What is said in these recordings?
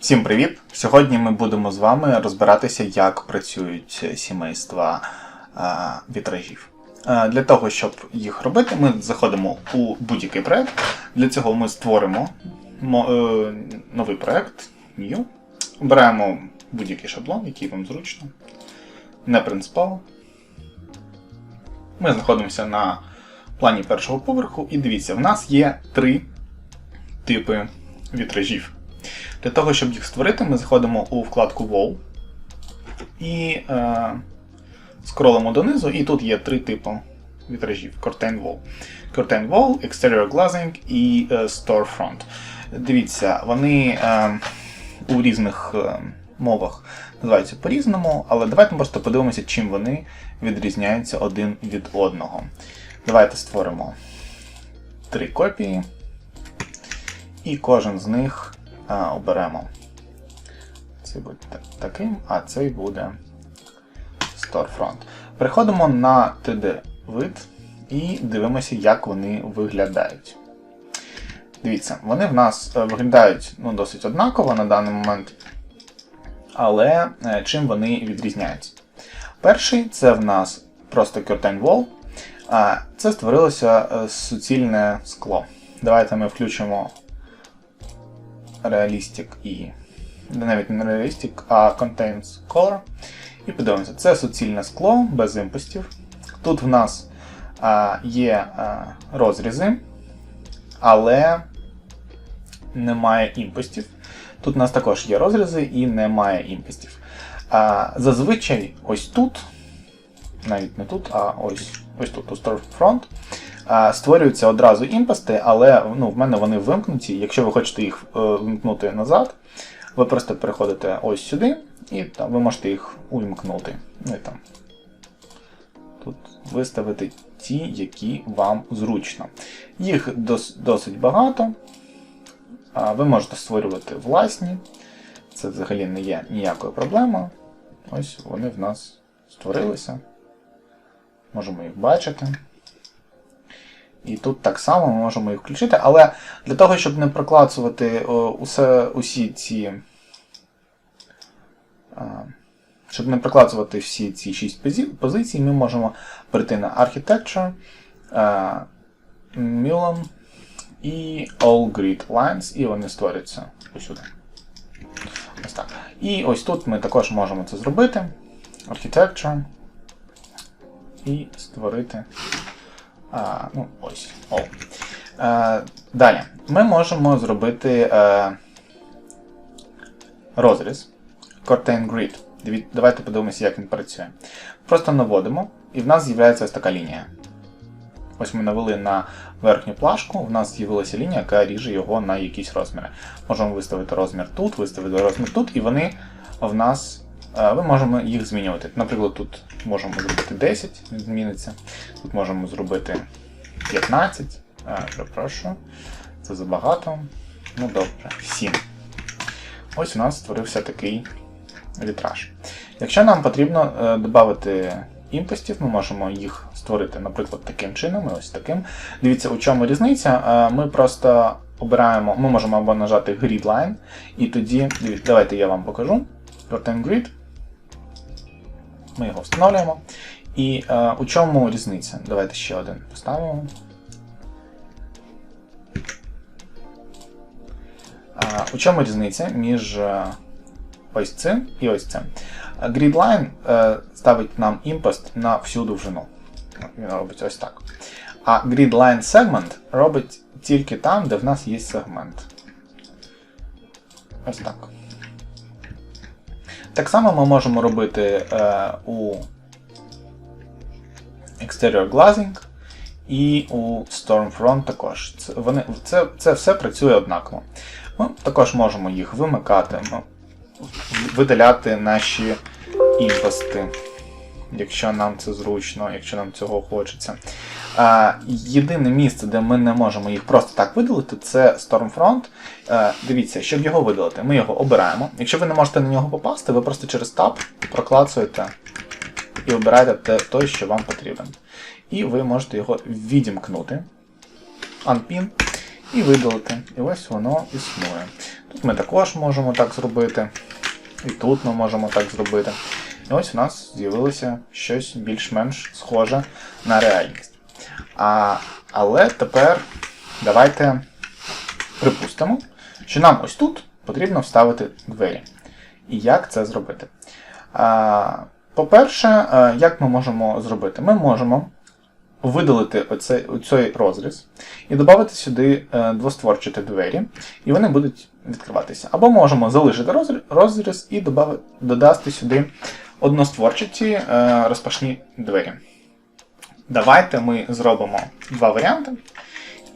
Всім привіт! Сьогодні ми будемо з вами розбиратися, як працюють сімейства а, вітражів. А, для того, щоб їх робити, ми заходимо у будь-який проект. Для цього ми створимо мо- е, новий проект New. Обираємо будь-який шаблон, який вам зручно. Не принципово. Ми знаходимося на плані першого поверху, і дивіться, в нас є три типи вітражів. Для того, щоб їх створити, ми заходимо у вкладку Wall і е, скролимо донизу, і тут є три типи вітражів: Curtain Wall. Curtain Wall, Exterior Glazing і е, Storefront. Дивіться, вони е, у різних е, мовах називаються по-різному, але давайте просто подивимося, чим вони відрізняються один від одного. Давайте створимо три копії, і кожен з них а, оберемо. Цей буде таким, а цей буде Storefront. Переходимо на 3D-вид і дивимося, як вони виглядають. Дивіться, вони в нас е, виглядають ну, досить однаково на даний момент, але е, чим вони відрізняються? Перший це в нас просто curtain wall. Це створилося е, суцільне скло. Давайте ми включимо Realistic і. не Навіть не Realistic, а Contains Color. І подивимося, це суцільне скло без імпостів. Тут в нас а, є а, розрізи, але немає імпостів. Тут у нас також є розрізи і немає імпостів. А, зазвичай ось тут, навіть не тут, а ось, ось тут, у Storefront, створюються одразу імпости, але ну, в мене вони вимкнуті. Якщо ви хочете їх е, вимкнути назад, ви просто переходите ось сюди, і там, ви можете їх увімкнути. Ну, і там. Тут виставити ті, які вам зручно. Їх дос, досить багато. Ви можете створювати власні. Це взагалі не є ніякою проблемою. Ось вони в нас створилися. Можемо їх бачити. І тут так само ми можемо їх включити, але для того, щоб не проклацувати усе, усі ці. Щоб не проклацувати всі ці шість позі- позицій, ми можемо перейти на Architecture, а, Mulan і All Grid Lines, і вони створяться усюди. Ось так. І ось тут ми також можемо це зробити. Architecture. І створити. А, ну, ось. О. Е, далі. Ми можемо зробити е, розріз. Curtain Grid. Давайте подивимося, як він працює. Просто наводимо, і в нас з'являється ось така лінія. Ось ми навели на верхню плашку, в нас з'явилася лінія, яка ріже його на якісь розміри. Можемо виставити розмір тут, виставити розмір тут, і вони в нас. Ми можемо їх змінювати. Наприклад, тут можемо зробити 10, він зміниться. Тут можемо зробити 15. А, перепрошую. Це забагато. Ну добре, 7. Ось у нас створився такий вітраж. Якщо нам потрібно е, додати імпостів, ми можемо їх створити, наприклад, таким чином, і ось таким. Дивіться, у чому різниця. Е, Ми просто обираємо, ми можемо або нажати Grid Line, і тоді, дивіться, давайте я вам покажу. Curtain Grid. Ми його встановлюємо. І е, у чому різниця? Давайте ще один поставимо. Е, у чому різниця між е, ось цим і ось цим? Gridline е, ставить нам імпост на всю довжину. Він робить ось так. А Gridline Segment робить тільки там, де в нас є сегмент. Ось так. Так само ми можемо робити е, у Exterior Glazing і у Stormfront також. Це, вони, це, це все працює однаково. Ми також можемо їх вимикати, видаляти наші імпости, якщо нам це зручно, якщо нам цього хочеться. Єдине місце, де ми не можемо їх просто так видалити, це Stormfront. Дивіться, щоб його видалити, ми його обираємо. Якщо ви не можете на нього попасти, ви просто через Tab проклацуєте і обираєте те, той, що вам потрібен. І ви можете його відімкнути. Unpin. і видалити. І ось воно існує. Тут ми також можемо так зробити. І тут ми можемо так зробити. Ось у нас з'явилося щось більш-менш схоже на реальність. А, Але тепер давайте припустимо, що нам ось тут потрібно вставити двері. І як це зробити? По-перше, як ми можемо зробити? Ми можемо видалити оцей, оцей розріз і додати сюди е, двостворчаті двері, і вони будуть відкриватися. Або можемо залишити розріз і додати сюди одностворчаті е, розпашні двері. Давайте ми зробимо два варіанти,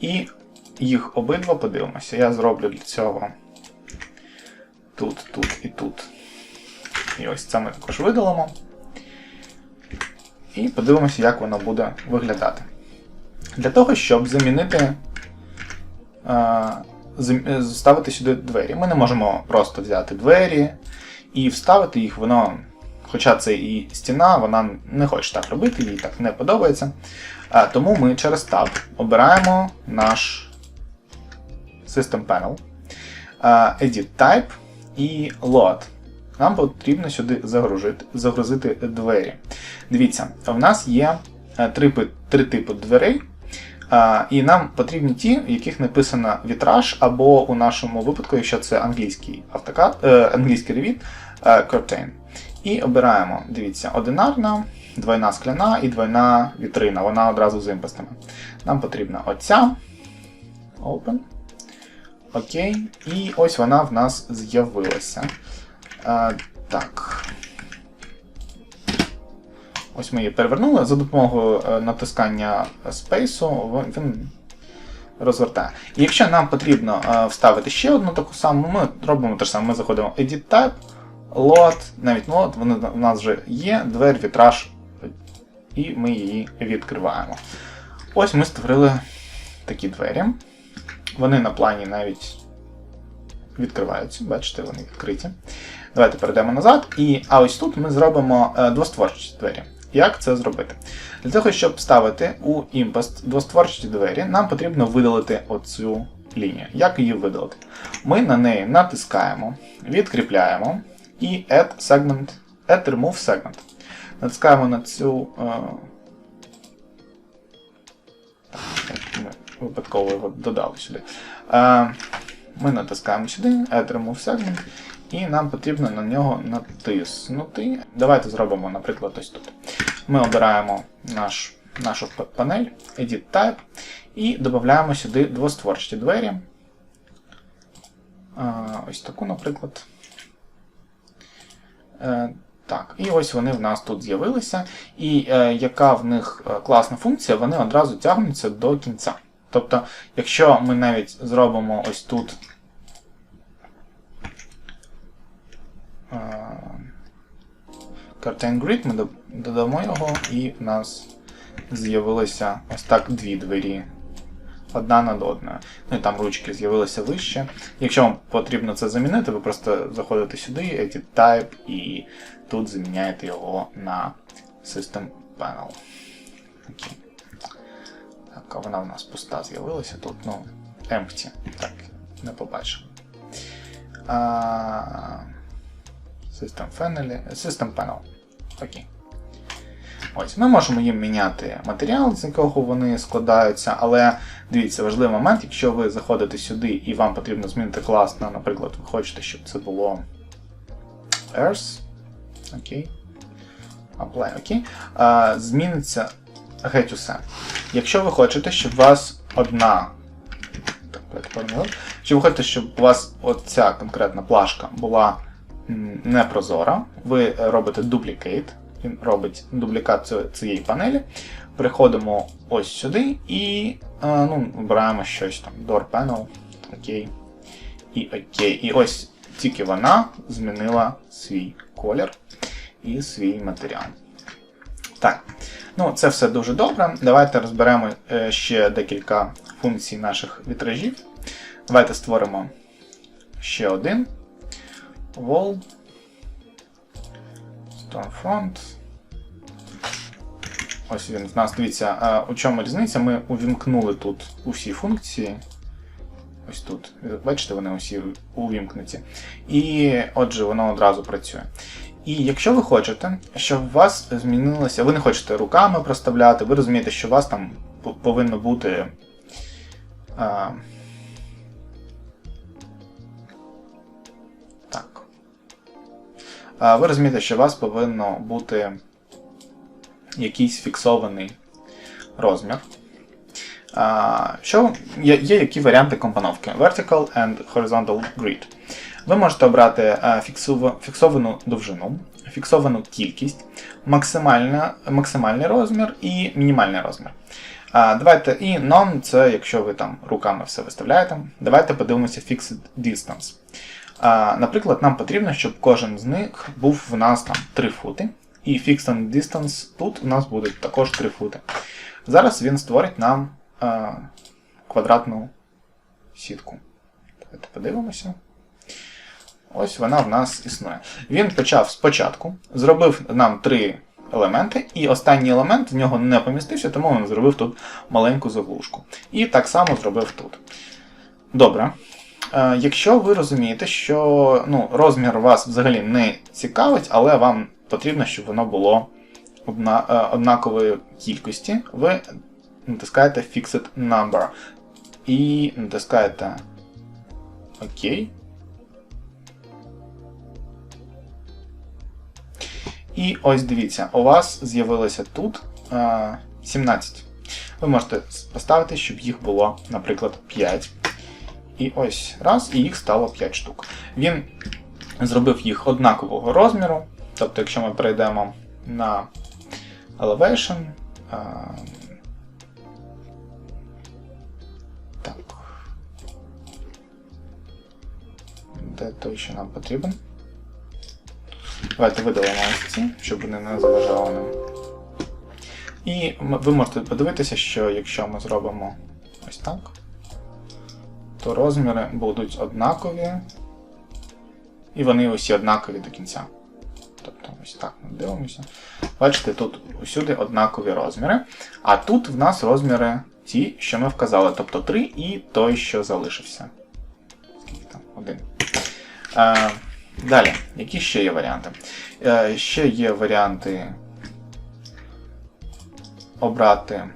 і їх обидва подивимося. Я зроблю для цього тут, тут і тут. І ось це ми також видалимо. І подивимося, як воно буде виглядати. Для того, щоб замінити, е, е, вставити сюди двері, ми не можемо просто взяти двері і вставити їх, воно, хоча це і стіна, вона не хоче так робити, їй так не подобається. Тому ми через Tab обираємо наш System Panel, Edit Type і Load. Нам потрібно сюди загрузити, загрузити двері. Дивіться, в нас є е, три, три типи дверей, і нам потрібні ті, в яких написано вітраж, або у нашому випадку, якщо це англійський автокад, е, англійський ревіт, е, curtain. І обираємо, дивіться, одинарна, двойна скляна і двойна вітрина. Вона одразу з імпостами. Нам потрібна оця. Open. Окей. І ось вона в нас з'явилася. Е, так. Ось ми її перевернули за допомогою е, натискання спейсу, він розвертає. І якщо нам потрібно е, вставити ще одну таку саму, ми робимо те ж саме. Ми заходимо в Edit Type, Load, навіть Load, вони в нас вже є, двері, вітраж, і ми її відкриваємо. Ось ми створили такі двері. Вони на плані навіть відкриваються, бачите, вони відкриті. Давайте перейдемо назад. І, а ось тут ми зробимо е, двостворчі двері. Як це зробити? Для того, щоб вставити у імпост двостворчі двері, нам потрібно видалити оцю лінію. Як її видалити? Ми на неї натискаємо, відкріпляємо і Add Segment, Add Remove Segment. Натискаємо на цю. Е... Ми випадково його додали сюди. Е... Ми натискаємо сюди, Add Remove Segment. І нам потрібно на нього натиснути. Давайте зробимо, наприклад, ось тут. Ми обираємо наш, нашу панель, Edit Type, і додаємо сюди двостворчаті двері. Ось таку, наприклад. Е, так, і ось вони в нас тут з'явилися. І е, яка в них е, класна функція, вони одразу тягнуться до кінця. Тобто, якщо ми навіть зробимо ось тут е, Curtain Grid, ми додамо його, і в нас з'явилися ось так дві двері. Одна над одною. Ну і там ручки з'явилися вище. Якщо вам потрібно це замінити, ви просто заходите сюди, Edit Type, і тут заміняєте його на System Panel. Окей. Так, а вона в нас пуста з'явилася тут, ну, empty. Так, не побачимо. System. System Panel. Окей. Ось, ми можемо їм міняти матеріал, з якого вони складаються, але дивіться, важливий момент, якщо ви заходите сюди і вам потрібно змінити клас, на, наприклад, ви хочете, щоб це було Earth. Окей. Apply, окей. А, зміниться геть усе. Якщо ви хочете, щоб у вас одна. Якщо ви хочете, щоб у вас оця конкретна плашка була непрозора, ви робите duplicate, він робить дублікат цієї панелі. Переходимо ось сюди і е, ну, обираємо щось там. Door panel. Окей. І окей. І ось тільки вона змінила свій колір і свій матеріал. Так. Ну, це все дуже добре. Давайте розберемо е, ще декілька функцій наших вітражів. Давайте створимо ще один. Wall. Storefront. Ось він в нас, дивіться, е, у чому різниця? Ми увімкнули тут усі функції. ось тут. Бачите, вони усі увімкнуті. І отже, воно одразу працює. І якщо ви хочете, щоб у вас змінилося, ви не хочете руками проставляти, ви розумієте, що у вас там повинно бути. Ви розумієте, що у вас повинно бути якийсь фіксований розмір. Що є, які варіанти компоновки? Vertical and Horizontal Grid. Ви можете обрати фіксовану довжину, фіксовану кількість, максимальний розмір і мінімальний розмір. Давайте, і non це якщо ви там руками все виставляєте. Давайте подивимося Fixed Distance. Наприклад, нам потрібно, щоб кожен з них був в нас там 3 фути. І Fixed Distance тут у нас буде також 3 фути. Зараз він створить нам е, квадратну сітку. Давайте подивимося. Ось вона в нас існує. Він почав спочатку, зробив нам три елементи, і останній елемент в нього не помістився, тому він зробив тут маленьку заглушку. І так само зробив тут. Добре. Е, якщо ви розумієте, що ну, розмір вас взагалі не цікавить, але вам потрібно, щоб воно було е, однакової кількості, ви натискаєте Fixed Number. І натискаєте ОК. І ось дивіться, у вас з'явилося тут е, 17. Ви можете поставити, щоб їх було, наприклад, 5. І ось раз, і їх стало 5 штук. Він зробив їх однакового розміру. Тобто, якщо ми перейдемо на Elevation. е, так. Де той, що нам потрібен? Давайте видалимо ось ці, щоб вони не заважали нам. І ви можете подивитися, що якщо ми зробимо ось так, то розміри будуть однакові. І вони усі однакові до кінця. Тобто ось так ми дивимося. Бачите, тут усюди однакові розміри. А тут в нас розміри ті, що ми вказали. Тобто 3 і той, що залишився. Скільки там? Один. Е, Далі, які ще є варіанти? Е, Ще є варіанти обрати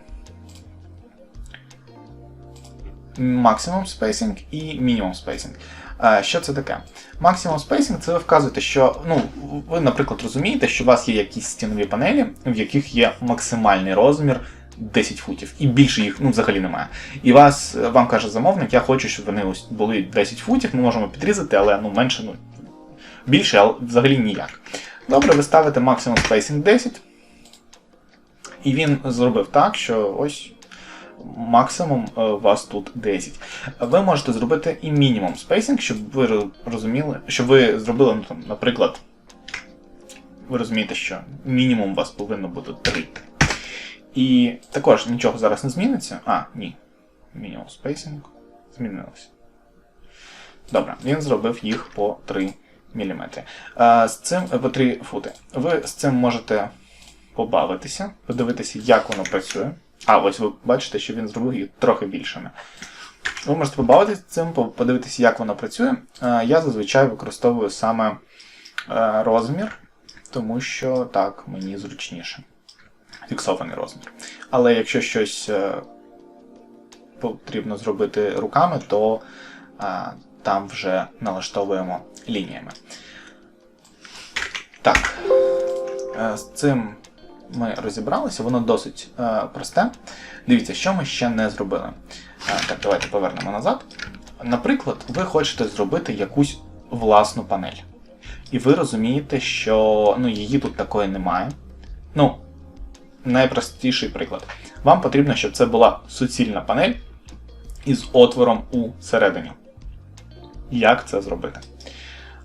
максимум спейсинг і мінімум спейсинг. Е, Що це таке? Максимум спейсинг це ви вказуєте, що ну, ви, наприклад, розумієте, що у вас є якісь стінові панелі, в яких є максимальний розмір 10 футів, і більше їх ну, взагалі немає. І вас, вам каже замовник, я хочу, щоб вони ось були 10 футів, ми можемо підрізати, але ну, менше, ну, більше, але взагалі ніяк. Добре, ви ставите максимум спейсинг 10. І він зробив так, що ось максимум е, вас тут 10. Ви можете зробити і мінімум спейсинг, щоб ви розуміли, щоб ви зробили, ну, там, наприклад, ви розумієте, що мінімум у вас повинно бути 3. І також нічого зараз не зміниться. А, ні. Мінімум спейсинг змінилося. Добре, він зробив їх по 3 мм. З цим е, по 3 фути. Ви з цим можете побавитися, подивитися, як воно працює. А, ось ви бачите, що він зробив їх трохи більшими. Ви можете побавитися цим, подивитися, як воно працює. Е, Я зазвичай використовую саме е, розмір, тому що так мені зручніше. Фіксований розмір. Але якщо щось е, потрібно зробити руками, то там вже налаштовуємо лініями. Так, з цим ми розібралися, воно досить е, просте. Дивіться, що ми ще не зробили. Е, так, давайте повернемо назад. Наприклад, ви хочете зробити якусь власну панель. І ви розумієте, що ну, її тут такої немає. Ну, найпростіший приклад. Вам потрібно, щоб це була суцільна панель із отвором у середині. Як це зробити?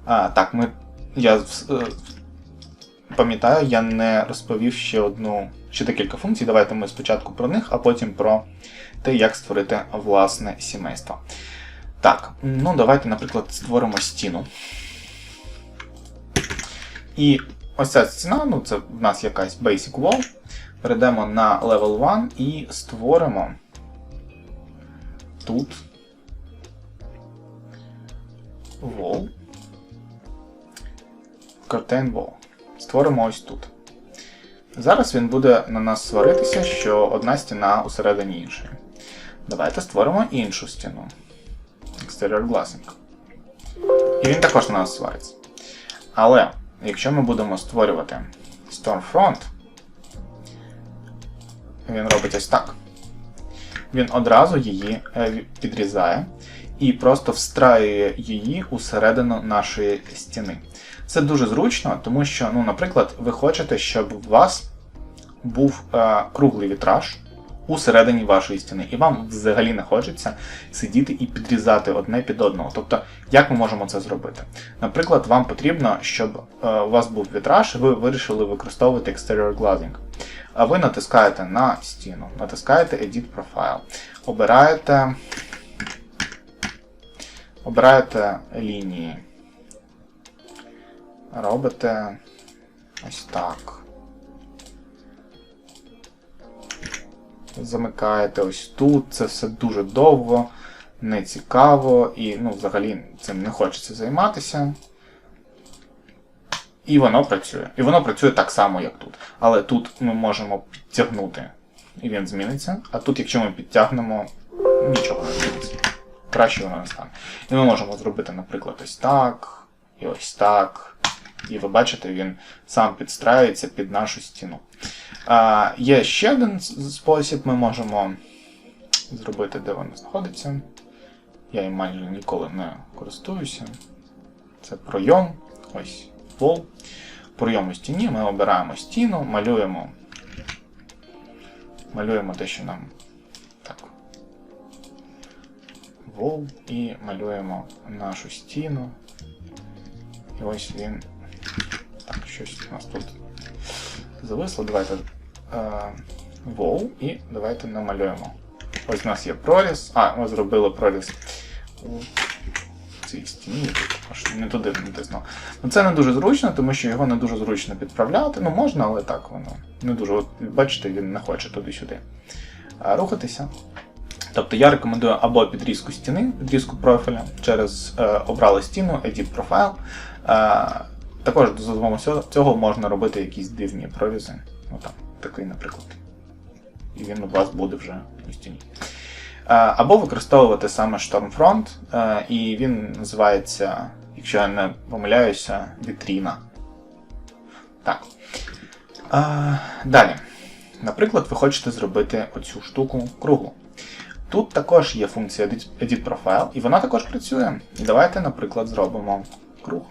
А, так, ми. Я е, пам'ятаю, я не розповів ще одну, ще декілька функцій. Давайте ми спочатку про них, а потім про те, як створити власне сімейство. Так, ну давайте, наприклад, створимо стіну. І ось ця стіна, ну це в нас якась basic wall. Перейдемо на level 1 і створимо тут wall. Curtain wall. Створимо ось тут. Зараз він буде на нас сваритися, що одна стіна усередині іншої. Давайте створимо іншу стіну. Exterior glassing. І він також на нас свариться. Але якщо ми будемо створювати Stormfront, він робить ось так. Він одразу її е, підрізає і просто встраює її усередину нашої стіни. Це дуже зручно, тому що, ну, наприклад, ви хочете, щоб у вас був е, круглий вітраж усередині вашої стіни, і вам взагалі не хочеться сидіти і підрізати одне під одного. Тобто, як ми можемо це зробити? Наприклад, вам потрібно, щоб е, у вас був вітраж, ви вирішили використовувати exterior glazing. А ви натискаєте на стіну, натискаєте Edit Profile, обираєте, обираєте лінії. Робите ось так. Замикаєте ось тут, це все дуже довго, не цікаво і ну, взагалі цим не хочеться займатися. І воно працює. І воно працює так само, як тут. Але тут ми можемо підтягнути, і він зміниться. А тут, якщо ми підтягнемо, нічого не зміниться. Краще воно не стане. І ми можемо зробити, наприклад, ось так, і ось так. І ви бачите, він сам підстраюється під нашу стіну. А, Є ще один спосіб, ми можемо зробити, де воно знаходиться. Я їм майже ніколи не користуюся. Це пройом. Ось вол. Пройом у стіні. Ми обираємо стіну, малюємо. Малюємо те, що нам так. Вол і малюємо нашу стіну. І ось він. Щось у нас тут зависло. Давайте е, і давайте намалюємо. Ось у нас є проріз. А, ми зробили проріз у цій стіні. Аж не туди натиснув. Ну це не дуже зручно, тому що його не дуже зручно підправляти. Ну можна, але так воно не дуже. От, бачите, він не хоче туди-сюди е, рухатися. Тобто я рекомендую або підрізку стіни, підрізку профіля через е, обрали стіну, Edit Profile. Е, також за допомогою цього- можна робити якісь дивні прорізи. Ну там, такий, наприклад. І він у вас буде вже у стіні. Або використовувати саме Stormfront, і він називається, якщо я не помиляюся, вітріна. Так. Далі. Наприклад, ви хочете зробити оцю штуку круглу. Тут також є функція Edit Profile, і вона також працює. І давайте, наприклад, зробимо круг.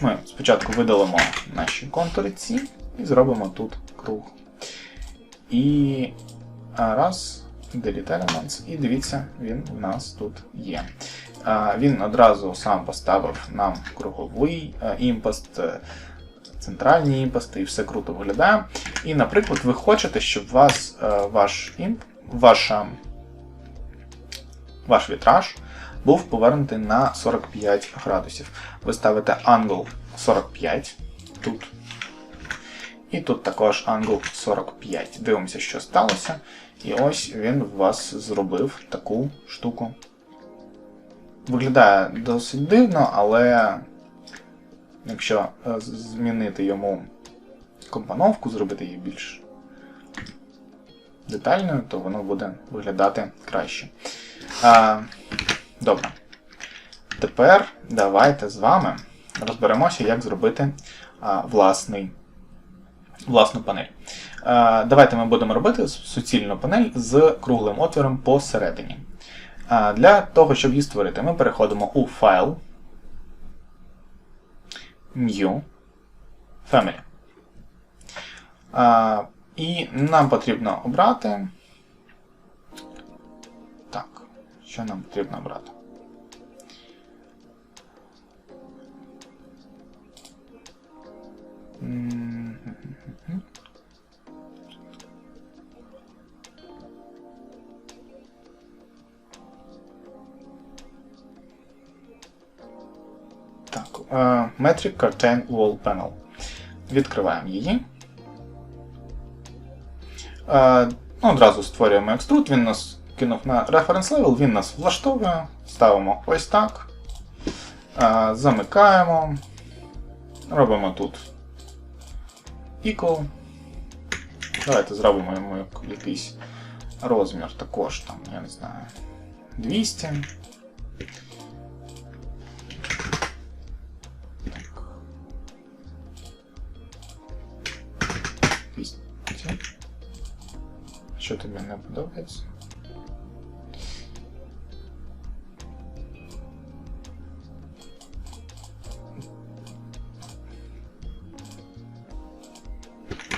Ми спочатку видалимо наші контури ці і зробимо тут круг. І раз, Delete Elements, і дивіться, він в нас тут є. Він одразу сам поставив нам круговий імпост, е, центральні імпости, і все круто виглядає. І, наприклад, ви хочете, щоб е, ваш імп, ваша, ваш вітраж був повернутий на 45 градусів. Ви ставите angle 45 тут. І тут також angle 45. Дивимося, що сталося. І ось він у вас зробив таку штуку. Виглядає досить дивно, але якщо е, змінити йому компоновку, зробити її більш детальною, то воно буде виглядати краще. Добре. Тепер давайте з вами розберемося, як зробити а, власний, власну панель. А, давайте ми будемо робити суцільну панель з круглим отвором посередині. А, для того, щоб її створити, ми переходимо у файл, New, Family. А, і нам потрібно обрати. Що нам потрібно обрати? М, Так, е, Metric Curtain Wall Panel. Відкриваємо її. Е, ну, одразу створюємо екструд, він нас кинув на reference level, він нас влаштовує. Ставимо ось так. Замикаємо. Робимо тут equal. Давайте зробимо йому як- якийсь розмір також там, я не знаю. 200. Що тобі не подобається?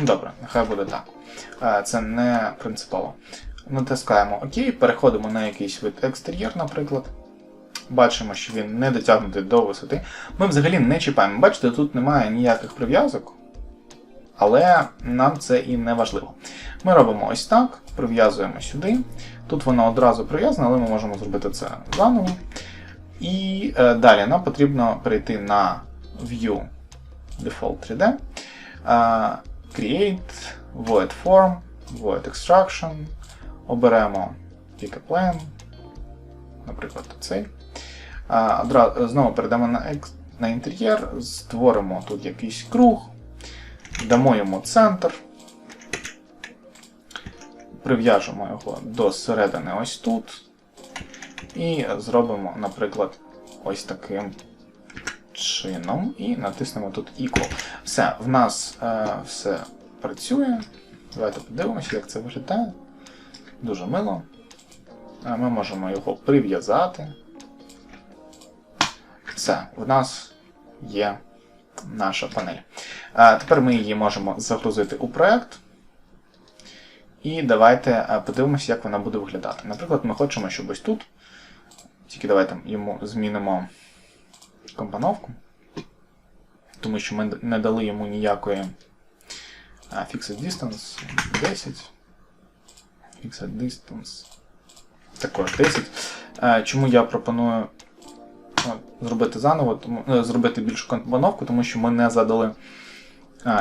Добре, нехай буде так. Е, Це не принципово. Натискаємо ОК, переходимо на якийсь вид екстер'єр, наприклад. Бачимо, що він не дотягнутий до висоти. Ми взагалі не чіпаємо. Бачите, тут немає ніяких прив'язок, але нам це і не важливо. Ми робимо ось так, прив'язуємо сюди. Тут воно одразу прив'язане, але ми можемо зробити це заново. І е, далі нам потрібно перейти на View Default 3D. е, Create, Void Form, Void Extraction. Оберемо Plane, наприклад, цей. Знову перейдемо на, на інтер'єр, створимо тут якийсь круг, дамо йому центр, прив'яжемо його до середини ось тут. І зробимо, наприклад, ось таким чином. І натиснемо тут Equal. Все, в нас е, все працює. Давайте подивимося, як це виглядає. Дуже мило. Е, Ми можемо його прив'язати. Все, в нас є наша панель. Е, Тепер ми її можемо загрузити у проект. І давайте е, подивимося, як вона буде виглядати. Наприклад, ми хочемо, щоб ось тут. Тільки давайте йому змінимо компоновку. Тому що ми не дали йому ніякої Fixed Distance 10. Fixed Distance. Також 10. Е, Чому я пропоную от, зробити заново, тому, е, зробити більшу компоновку, тому що ми не задали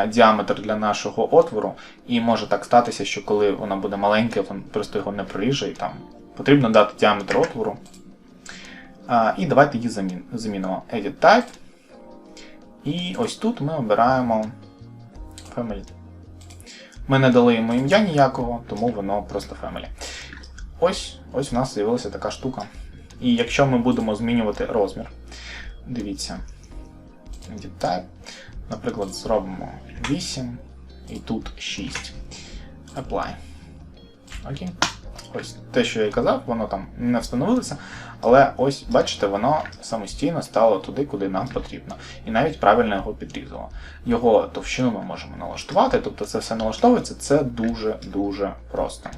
діаметр для нашого отвору, і може так статися, що коли вона буде маленька, він просто його не проріже, і там потрібно дати діаметр отвору. І давайте її замін, замінимо. Edit Type. І ось тут ми обираємо Family. Ми не дали йому ім'я ніякого, тому воно просто Family. Ось ось у нас з'явилася така штука. І якщо ми будемо змінювати розмір, дивіться, Edit Type, наприклад, зробимо 8 і тут 6. Apply. Окей. Ось те, що я казав, воно там не встановилося, але ось, бачите, воно самостійно стало туди, куди нам потрібно. І навіть правильно його підрізало. Його товщину ми можемо налаштувати, тобто це все налаштовується, це дуже-дуже просто.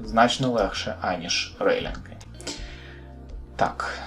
Значно легше, аніж рейлінги. Так.